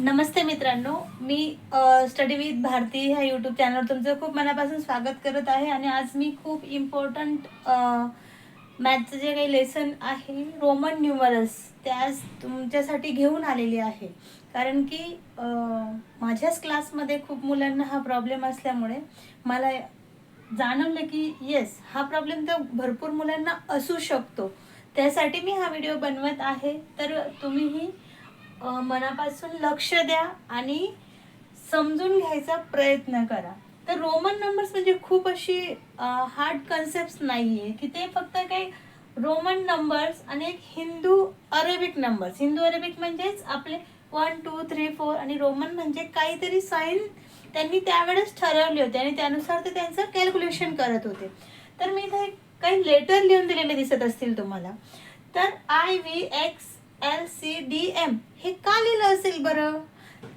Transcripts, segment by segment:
नमस्ते मित्रांनो. मी study with Bharti ह्या YouTube चॅनलवर तुमचं खूप मनापासून स्वागत करत आहे आणि आज मी खूप इम्पॉर्टंट मॅथचं जे काही लेसन आहे रोमन न्यूमरल्स त्यास तुमच्यासाठी घेऊन आलेली आहे. कारण की माझ्याच क्लासमध्ये खूप मुलांना हा प्रॉब्लेम असल्यामुळे मला जाणवलं की येस हा प्रॉब्लेम तर भरपूर मुलांना असू शकतो. त्यासाठी मी हा व्हिडिओ बनवत आहे. तर तुम्हीही मनापासून लक्ष द्या आणि समजून घ्यायचा प्रयत्न करा. तर रोमन नंबर्स म्हणजे खूप अशी हार्ड कन्सेप्ट नाही आहे की ते फक्त काही रोमन नंबर्स आणि एक Hindu Arabic numbers Hindu Arabic म्हणजेच आपले वन टू थ्री फोर आणि रोमन म्हणजे काहीतरी साईन त्यांनी त्यावेळेस ठरवले होते आणि त्यानुसार ते त्यांचं कॅल्क्युलेशन करत होते. तर मी इथे काही लेटर लिहून दिलेले दिसत असतील तुम्हाला. तर I V X L C D M हे का लिहिलं असेल बरं?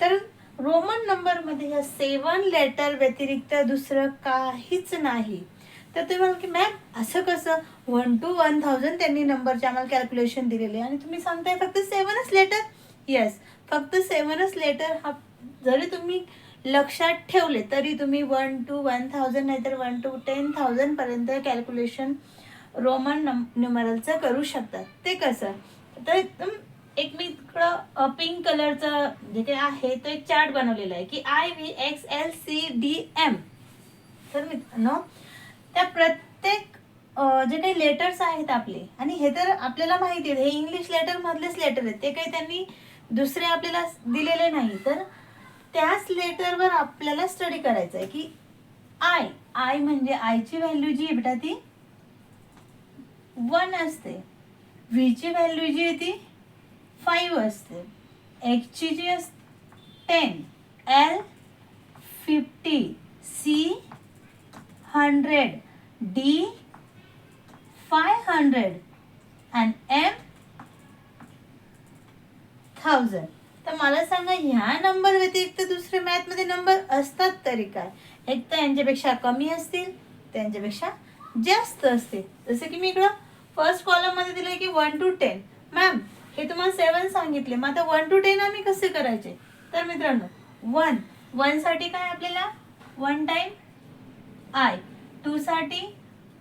तर रोमन नंबरमध्ये ह्या सेवन लेटर व्यतिरिक्त दुसरं काहीच नाही. तर तुम्ही म्हणाल की मॅम असं कसं? वन टू वन थाउजंड त्यांनी नंबरचे आम्हाला कॅल्क्युलेशन दिलेले. आणि तुम्ही सांगताय फक्त सेवनच लेटर येस फक्त सेवनच लेटर हा जरी तुम्ही लक्षात ठेवले तरी तुम्ही वन टू वन थाउजंड नाहीतर वन टू टेन थाउजंडपर्यंत कॅल्क्युलेशन रोमन नम न्युमरलचं करू शकतात ते कसं? तर एकदम एक मी इकडं पिंक कलरचं जे काही आहे तो एक चार्ट बनवलेला आहे की I V X L C D M तर मित्रांनो त्या प्रत्येक जे काही लेटर्स आहेत आपले आणि हे तर आपल्याला माहिती आहे हे इंग्लिश लेटर मधलेच लेटर आहेत ते काही त्यांनी दुसरे आपल्याला दिलेले नाही. तर त्याच लेटरवर आपल्याला स्टडी करायचं आहे की आय आय म्हणजे आयची व्हॅल्यू जी आहे बेटा ती वन असते. व्हीची व्हॅल्यू जी आहे ती फाईव्ह असते. एक्सची जी असते ten L fifty C hundred D five hundred and M thousand तर मला सांगा ह्या नंबर व्यतिरिक्त दुसरे मॅथमध्ये नंबर असतात तरी काय? एक तर यांच्यापेक्षा कमी असतील त्यांच्यापेक्षा जास्त असतील. जसं की मी इकडं फर्स्ट कॉलममध्ये दिले की वन टू टेन मॅम हे तुम्हाला सेवन सांगितले. मग आता वन टू टेन आम्ही कसे करायचे? तर मित्रांनो वन वनसाठी काय आपल्याला? वन टाइम आय टू साठी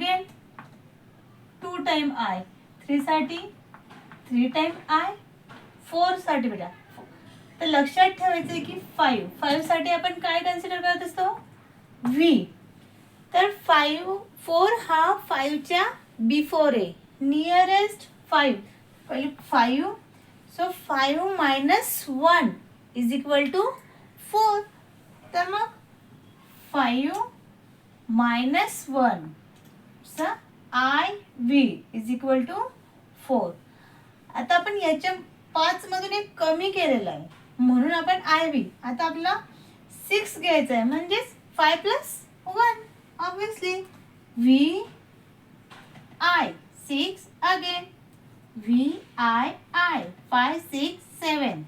again two time I three साठी थ्री टाइम आय फोरसाठी बेटा. तर लक्षात ठेवायचं आहे की फाईव्ह फाईव्हसाठी आपण काय कन्सिडर करत असतो? व्ही तर फाईव्ह फोर हा फाईव्हच्या बिफोर ए नियरेस्ट फाईव्ह पहिले five so five minus one is equal to four तर मग फाईव्ह मायनस वन स I V is equal to four आता आपण याच्या पाचमधून एक कमी केलेलं आहे. म्हणून आपण आय व्ही आता आपला सिक्स घ्यायचं आहे. म्हणजेच five plus one obviously V I six again V I I five six seven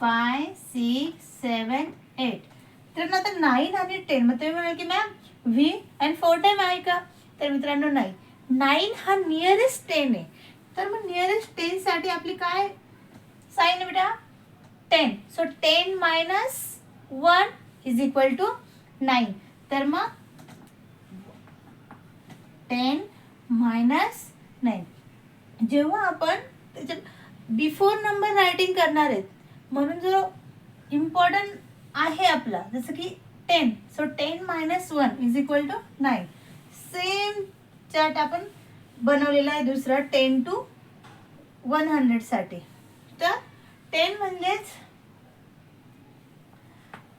five six seven eight तर आता नाईन आणि टेन मग तुम्ही म्हणाल की ma'am V and four time आहे का? तर मित्रांनो नाही. नाईन हा नियरेस्ट टेन आहे. तर मग नियरेस्ट टेनसाठी आपली काय? साईन आहे बेटा. Ten so ten minus one is equal to nine तर मग टेन मायनस नाईन जेव्हा आपण त्याच्यात बिफोर नंबर रायटिंग करणार आहेत म्हणून जो इम्पॉर्टंट आहे आपला जसं की ten so ten minus one is equal to nine same chart आपण बनवलेला आहे दुसरा टेन टू वन हंड्रेडसाठी तर टेन म्हणजेच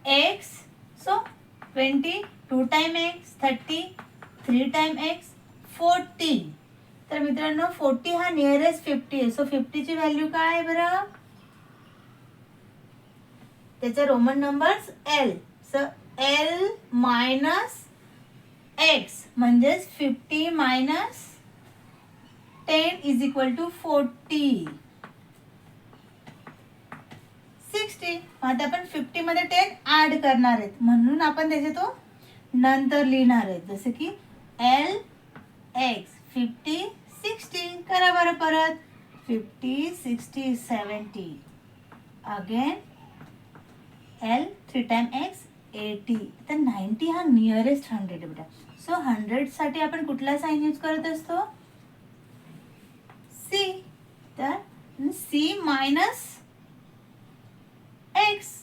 X so twenty two time X thirty three time X forty तर मित्रांनो फोर्टी हा नियरेस्ट फिफ्टी आहे. सो फिफ्टीची व्हॅल्यू काय आहे बरं? त्याचा Roman numbers L so L minus X म्हणजेच fifty minus ten is equal to forty sixty आता आपण फिफ्टीमध्ये टेन ऍड करणार आहेत. म्हणून आपण त्याचे तो नंतर लिहिणार आहेत. जसं की एल एक्स फिफ्टी सिक्स्टी करा बरं परत. Fifty sixty seventy again L three time X eighty तर नाईन्टी हा नियरेस्ट हंड्रेड आहे बेटा. सो हंड्रेडसाठी आपण कुठला साईन यूज करत असतो? सी तर C minus X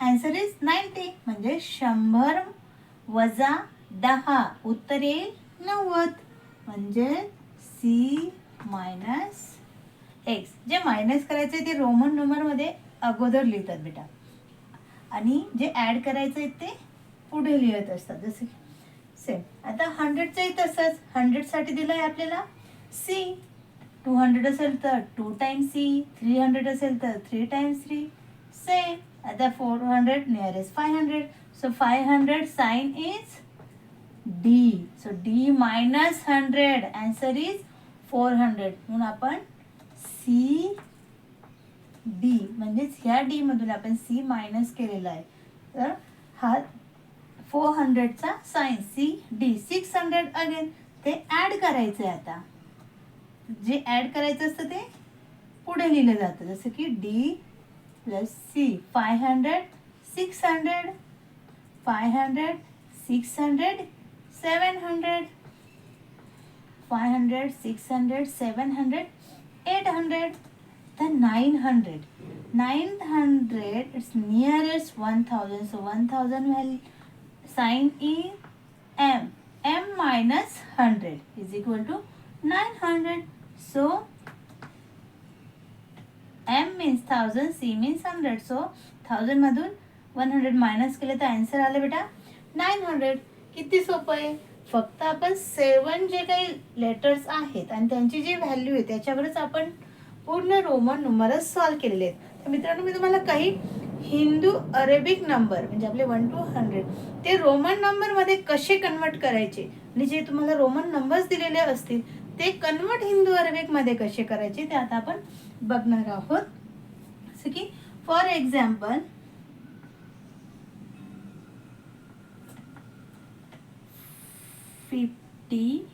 answer is ninety म्हणजे शंभर वजा दहा. उत्तर येईल नव्वद. म्हणजे सी मायनस एक्स जे मायनस करायचं आहे ते रोमन नंबरमध्ये अगोदर लिहितात बेटा. आणि जे ॲड करायचं आहे ते पुढे लिहित असतात. जसं की सेम आता हंड्रेडचंही तसंच हंड्रेडसाठी दिलं आहे आपल्याला सी टू हंड्रेड असेल तर two times C three hundred असेल तर थ्री टाइम्स थ्री सेम आता four hundred nearest five hundred so five hundred sign is D so D minus hundred answer is four hundred म्हणून आपण C D म्हणजेच ह्या D मधून आपण C minus केलेला आहे. तर हा four हंड्रेडचा sign C D six hundred again ते ॲड करायचं आहे आता. जे ॲड करायचं असतं ते पुढे लिहिलं जातं. जसं की D plus C five hundred six hundred five hundred six hundred seven hundred five hundred six hundred seven hundred eight hundred the 900 900 is nearest 1000 so 1000 will sign in m m minus 100 is equal to 900 so m means 1000 c means 100 so 1000 मधून 100 minus केले तर answer आले बेटा 900 किती सोपं आहे? फक्त आपण सेवन जे काही लेटर्स आहेत आणि त्यांची जी व्हॅल्यू आहे त्याच्यावरच आपण पूर्ण रोमन नंबरच सॉल्व केलेले आहेत. तर मित्रांनो मी तुम्हाला काही हिंदू अरेबिक नंबर म्हणजे आपले वन टू हंड्रेड ते रोमन नंबरमध्ये कसे कन्वर्ट करायचे? आणि जे तुम्हाला रोमन नंबर्स दिलेले असतील ते कन्वर्ट हिंदू अरेबिकमध्ये कसे करायचे ते आता आपण बघणार आहोत. जसं की for example fifty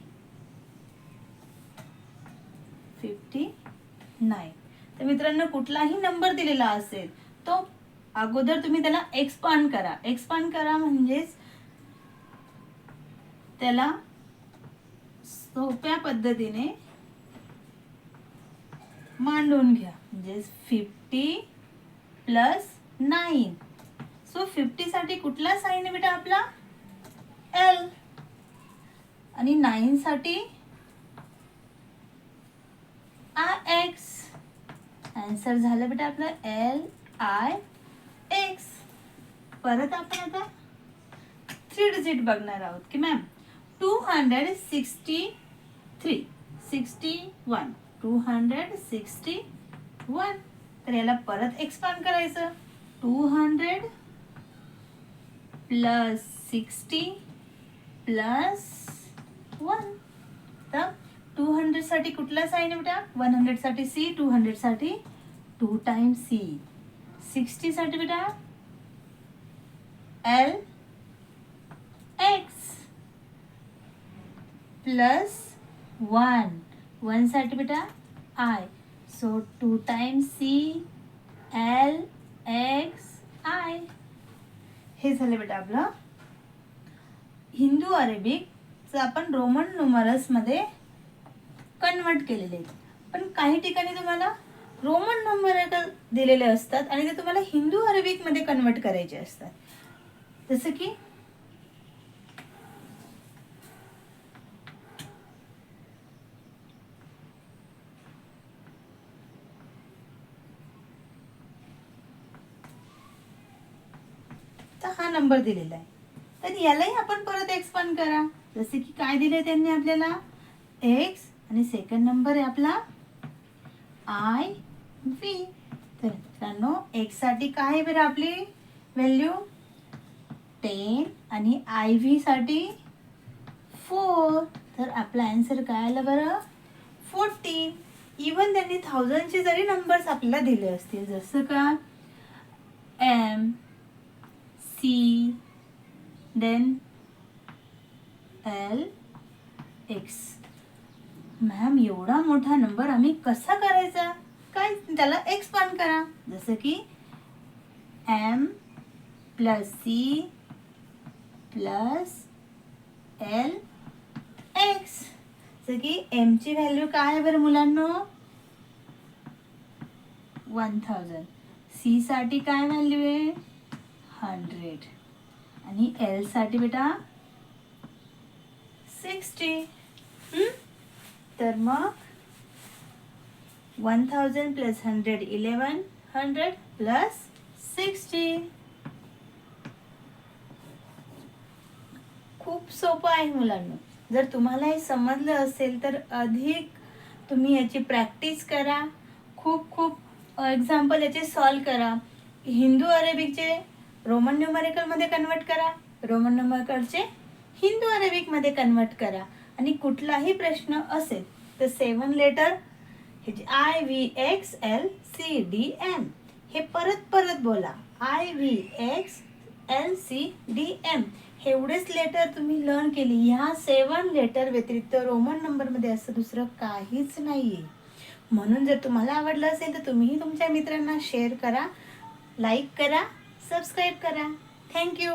fifty nine. तर मित्रांनो कुठलाही नंबर दिलेला असेल तो अगोदर तुम्ही त्याला एक्सपांड करा. एक्सपांड करा म्हणजेच त्याला सोप्या पद्धतीने मांडून घ्या. म्हणजे फिफ्टी प्लस नाईन. सो फिफ्टीसाठी कुठला साईन आहे बेटा आपला? एल. आणि नाईनसाठी आय एक्स आन्सर झालं बेटा आपलं एल आय एक्स परत आपण आता थ्री डिजिट बघणार आहोत की ma'am two hundred sixty three sixty one two hundred sixty one तर याला परत एक्सपांड करायचं. Two hundred plus sixty plus one तर टू हंड्रेडसाठी कुठला साईन बेटा? वन हंड्रेडसाठी सी टू हंड्रेडसाठी टू टाइम सी सिक्स्टीसाठी बेटा? एल एक्स प्लस वन वनसाठी बेटा? I so two time C L X I हे झालं बेटा आपलं हिंदू अरेबिक आपण रोमन नुमरसमध्ये कन्वर्ट केलेले आहेत. पण काही ठिकाणी तुम्हाला रोमन नंबर दिलेले असतात आणि ते तुम्हाला हिंदू अरेबिकमध्ये कन्वर्ट करायचे असतात. जसं की हा नंबर दिलेला आहे. तर यालाही आपण परत एक्सपांड करा. जसे की काय दिले त्यांनी आपल्याला? एक्स आणि सेकंड नंबर आहे आपला. आय व्ही तर मित्रांनो एक्ससाठी काय आहे बरं आपली व्हॅल्यू टेन आणि आय व्ही साठी फोर तर आपला आन्सर काय आलं बरं? फोर्टीन इवन त्यांनी थाउजंडचे जरी नंबर्स आपल्याला दिले असतील जसं का M C then L X ma'am एवढा मोठा नंबर आम्ही कसा करायचा? काय? त्याला एक्सपांड करा. जसं की M plus C plus L X जसं की एमची व्हॅल्यू काय आहे बरं मुलांनो? वन थाउजंड सी साठी काय व्हॅल्यू आहे? हंड्रेड आणि एलसाठी बेटा सिक्स्टी. तर मग? One thousand plus hundred eleven hundred plus sixty. खूप सोपं आहे मुलांना. जर तुम्हाला हे समजलं असेल तर अधिक तुम्ही याची प्रॅक्टिस करा. खूप खूप एक्झाम्पल याचे सॉल्व करा. हिंदू अरेबिकचे रोमन न्यूमरिकलमध्ये कन्वर्ट करा. रोमन न्यूमरिकलचे हिंदू अरेबिकमध्ये कन्वर्ट करा. आणि कुठलाही प्रश्न असेल तर सेवन लेटर हे जे I V X L C D M हे परत परत बोला. I V X L C D M एवढेच लेटर तुम्ही लर्न केली. ह्या सेवन लेटर व्यतिरिक्त रोमन नंबरमध्ये असं दुसरं काहीच नाही आहे म्हणून जर तुम्हाला आवडलं असेल तर तुम्हीही तुमच्या मित्रांना शेअर करा लाईक करा सबस्क्राईब करा. थँक्यू